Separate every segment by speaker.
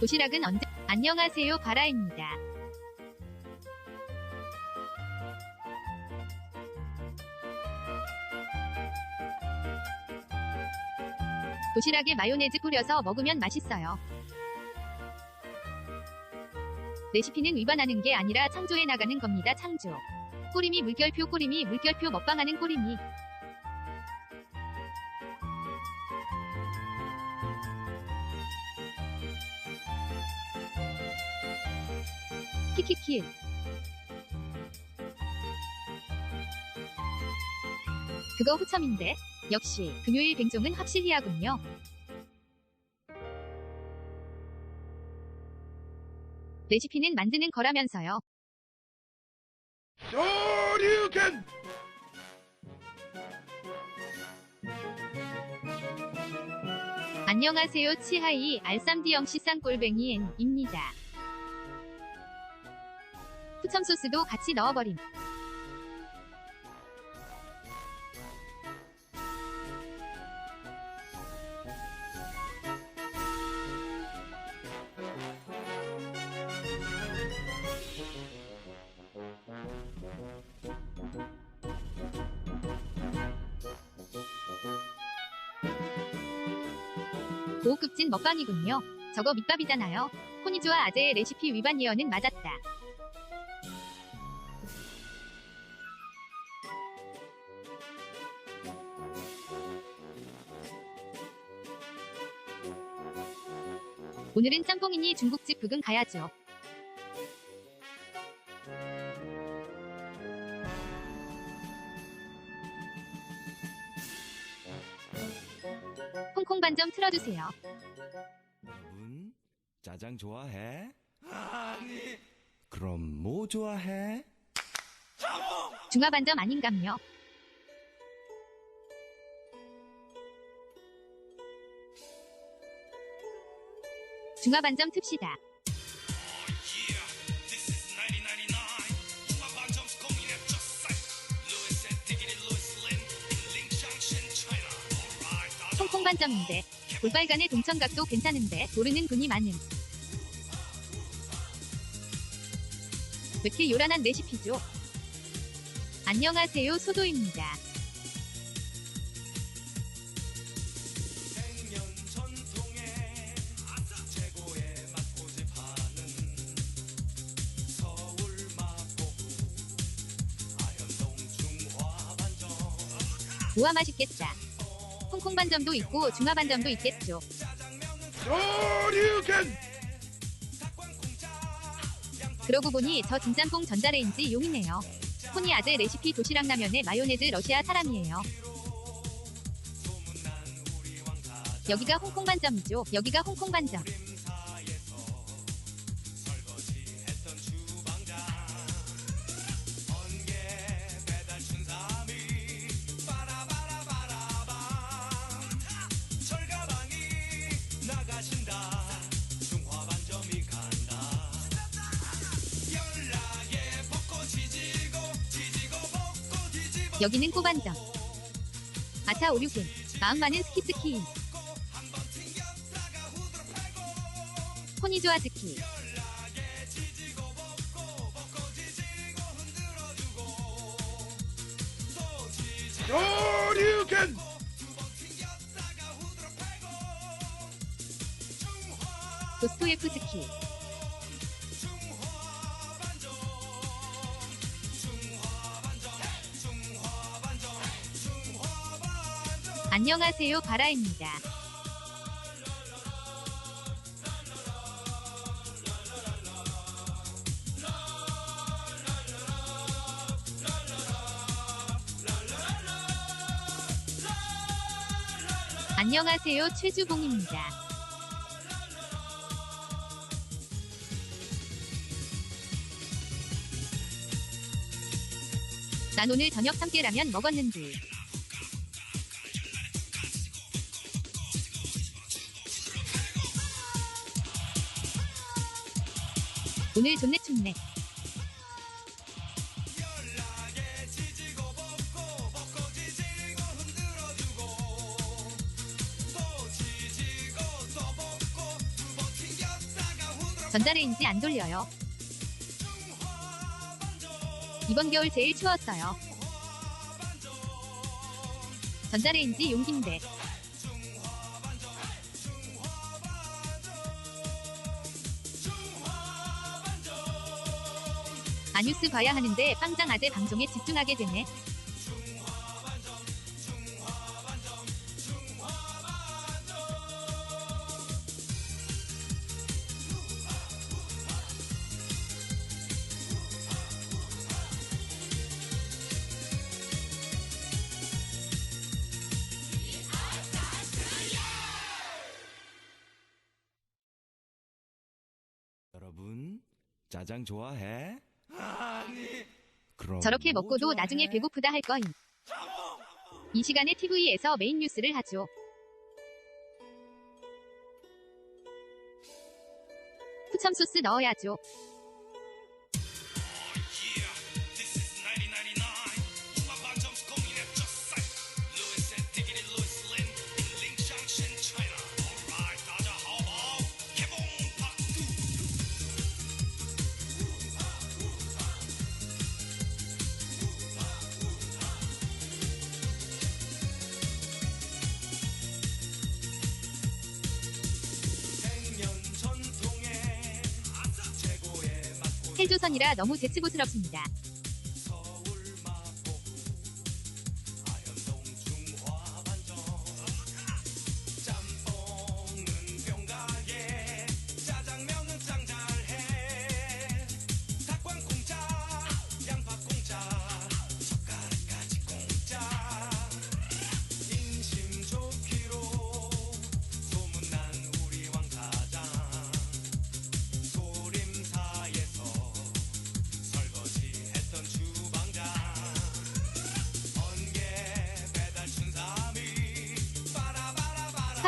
Speaker 1: 도시락은 언제? 안녕하세요 바라입니다. 도시락에 마요네즈 뿌려서 먹으면 맛있어요. 레시피는 위반하는 게 아니라 창조해 나가는 겁니다. 창조. 꼬리미 물결표 꼬리미 물결표 먹방하는 꼬리미. 키키키. 그거 후첨인데. 역시 금요일 뱅종은 확실히 하군요. 레시피는 만드는 거라면서요.
Speaker 2: 쇼리우켄
Speaker 1: 안녕하세요 치하이 알쌈디영 씨쌍골뱅이엔입니다. 후첨 소스도 같이 넣어버림. 고급진 먹방이군요. 저거 밑밥이잖아요. 코니즈와 아재의 레시피 위반 예언은 맞았다. 오늘은 짬뽕이니 중국집 북은 가야죠. 콩콩 반점 틀어주세요.
Speaker 3: 문? 짜장 좋아해? 아니. 그럼 뭐 좋아해?
Speaker 1: 중화 반점 아닌감요. 중화 반점 틉시다. 콩콩 반점인데 볼빨간의 동천각도 괜찮은데 모르는 분이 많음. 왜 이렇게 요란한 레시피죠? 안녕하세요 소도입니다. 우와 맛있겠다. 콩콩 반점도 있고 중화 반점도 있겠죠.
Speaker 2: 쇼리우켄
Speaker 1: 그러고 보니 저 진짬뽕 전자레인지 용이네요. 코니 아재 레시피 도시락 라면에 마요네즈 러시아 사람이에요. 여기가 홍콩 반점이죠. 여기가 홍콩 반점. 여기는 꼬반점. 아타 오류군. 마음 많은 스키스키인. 코니조아 스키.
Speaker 2: 쇼리우켄
Speaker 1: 도스토예프 스키. 안녕하세요 바라입니다. 안녕하세요 최주봉입니다. 난 오늘 저녁 참깨라면 먹었는데 오늘 좋네 춥네 전자레인지 안 돌려요. 이번 겨울 제일 추웠어요. 전자레인지 용기인데 아뉴스 봐야 하는데 빵장 아재 방송에 집중하게 되네.
Speaker 3: 여러분, 짜장 좋아해? 그럼
Speaker 1: 저렇게
Speaker 3: 뭐
Speaker 1: 먹고도? 나중에 배고프다 할 거임. 이 시간에 TV에서 메인 뉴스를 하죠. 후첨 소스 넣어야죠. 헬조선이라 너무 제치고스럽습니다.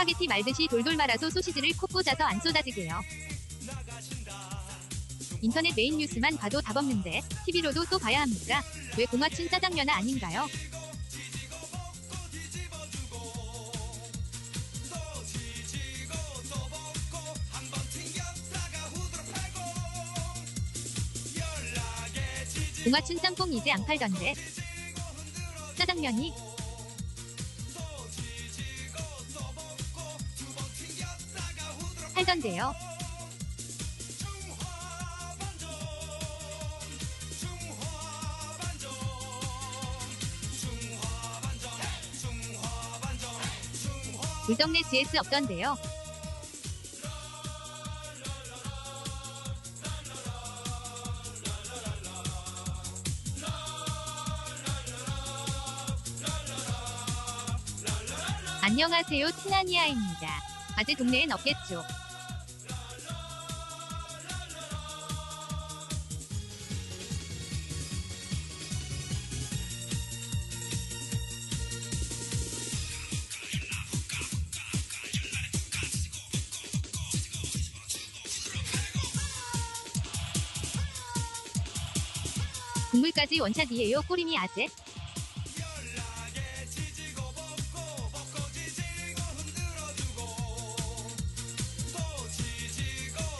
Speaker 1: 스파게티 말듯이 돌돌 말아서 소시지를 콕 꽂아서 안 쏟아지게요. 인터넷 메인 뉴스만 봐도 답 없는데 TV로도 또 봐야 합니까? 왜 공화춘 짜장면아 아닌가요? 공화춘 짬뽕 이제 안 팔던데 짜장면이 팔던데요. 울동네 GS 없던데요. 안녕하세요 티나니아입니다. 아재 동네엔 없겠죠. 국물까지 원샷이에요 꼬리미 아재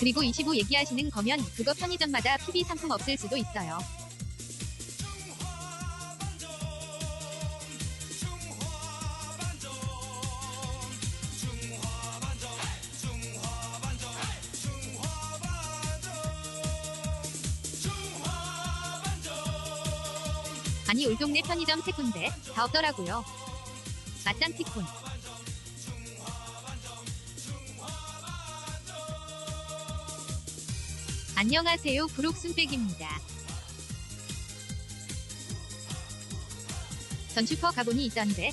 Speaker 1: 그리고 25 얘기하시는 거면 그거 편의점마다 PB 상품 없을 수도 있어요. 아니 울 동네 편의점 세 군데 다 없더라고요. 맞짱 티콘. 안녕하세요 브록순백입니다. 전 슈퍼 가보니 있던데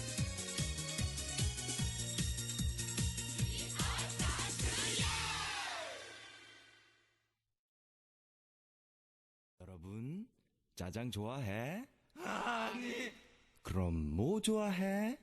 Speaker 3: 여러분, 짜장 좋아해? 아니. 그럼 뭐 좋아해?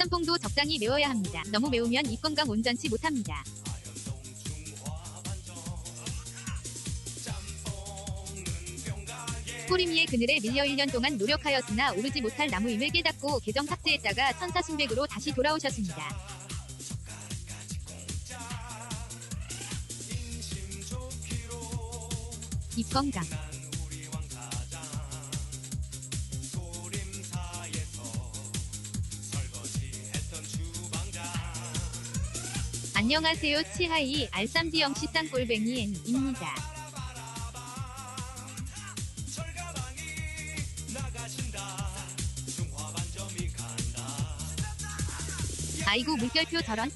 Speaker 1: 짬뽕도 적당히 매워야 합니다. 너무 매우면 입 건강 온전치 못합니다. 꼬리미의 그늘에 밀려 1년 동안 노력하였으나 오르지 못할 나무임을 깨닫고 계정 삭제했다가 천사순백으로 다시 돌아오셨습니다. 입 건강 안녕하세요 치하이 알쌈지영 식당골뱅이 N입니다. 아이고 물결표 저런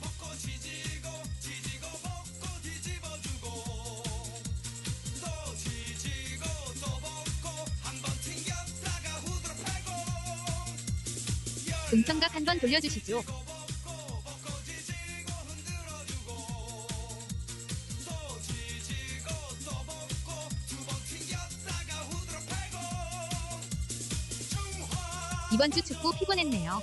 Speaker 1: 음성각 한번 돌려주시죠. 피곤했네요.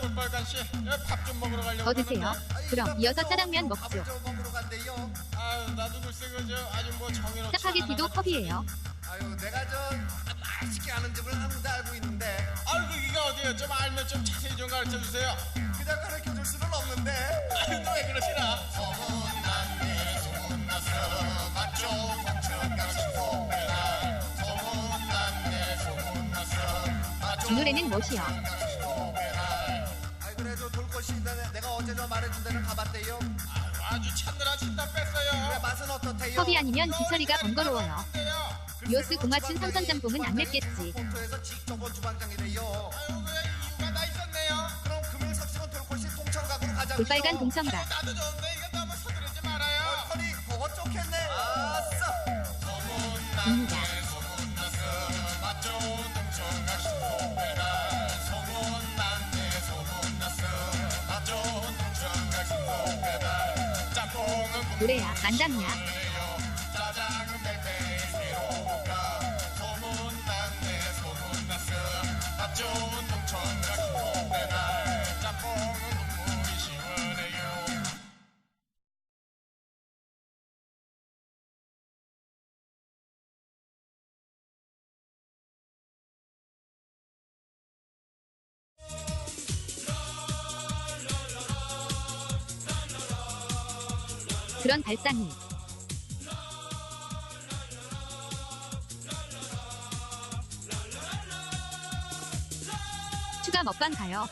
Speaker 4: 씨. 밥 좀 먹으러 가려고.
Speaker 1: 더 드세요. 그럼 이어서 짜장면 먹죠.
Speaker 4: 아, 나도 글쎄 그저 뭐 정해놓지 않아가지고.
Speaker 1: 컵이에요.
Speaker 2: 아유 내가 저 맛있게 하는 집을 아무도 알고 있는데
Speaker 4: 아이고 이게 어디예요? 좀 알면 좀 자세히 좀 가르쳐 주세요.
Speaker 2: 그냥 가르쳐 줄 수는 없는데
Speaker 4: 아유, 또 왜 그러시나?
Speaker 1: 이 노래는 멋이요. 컵이 아니면 기철이가 번거로워요. 요스 궁화춘 삼선 짬뽕은 안 맵겠지.
Speaker 2: 본토에서 직접 주방장이래요.
Speaker 4: 아유, 그
Speaker 1: 그런 발상이 추가 먹방 가요.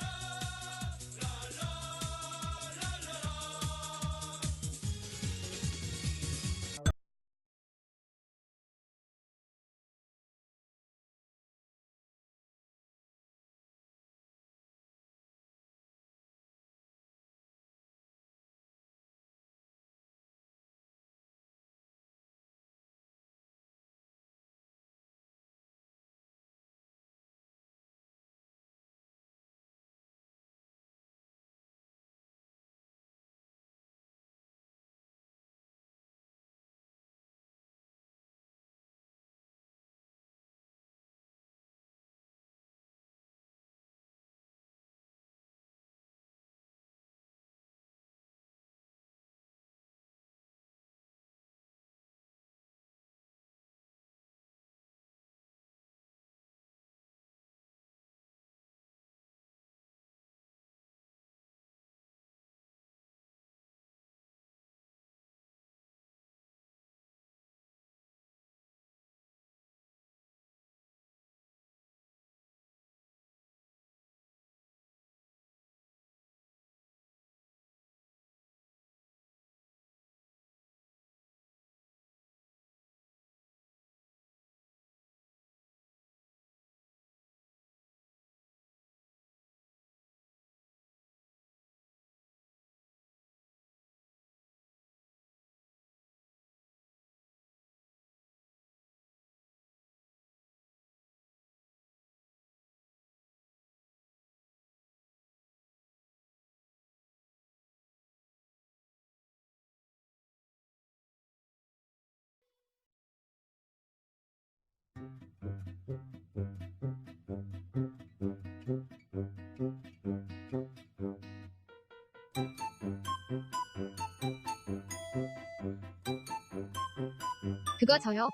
Speaker 5: 그거 저요.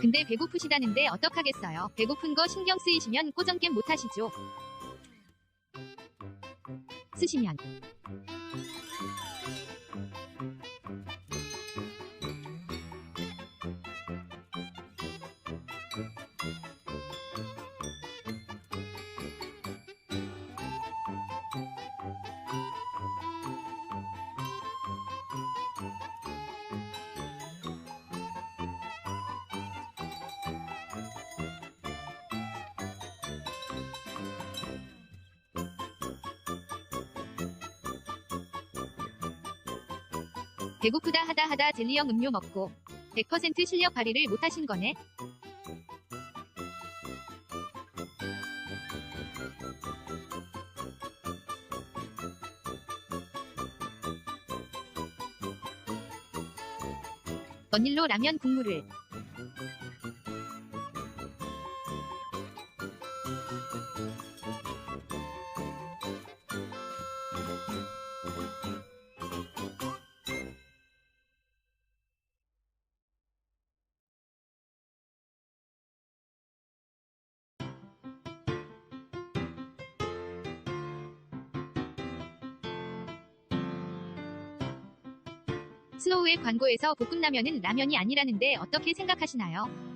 Speaker 5: 근데 배고프시다는데 어떡하겠어요. 배고픈 거 신경 쓰이시면 꼬정겜 못 하시죠. 쓰시면 배고프다 하다 하다 젤리형 음료 먹고 100% 실력 발휘를 못 하신 거네. 원일로 라면 국물을 광고에서 볶음라면은 라면이 아니라는데 어떻게 생각하시나요?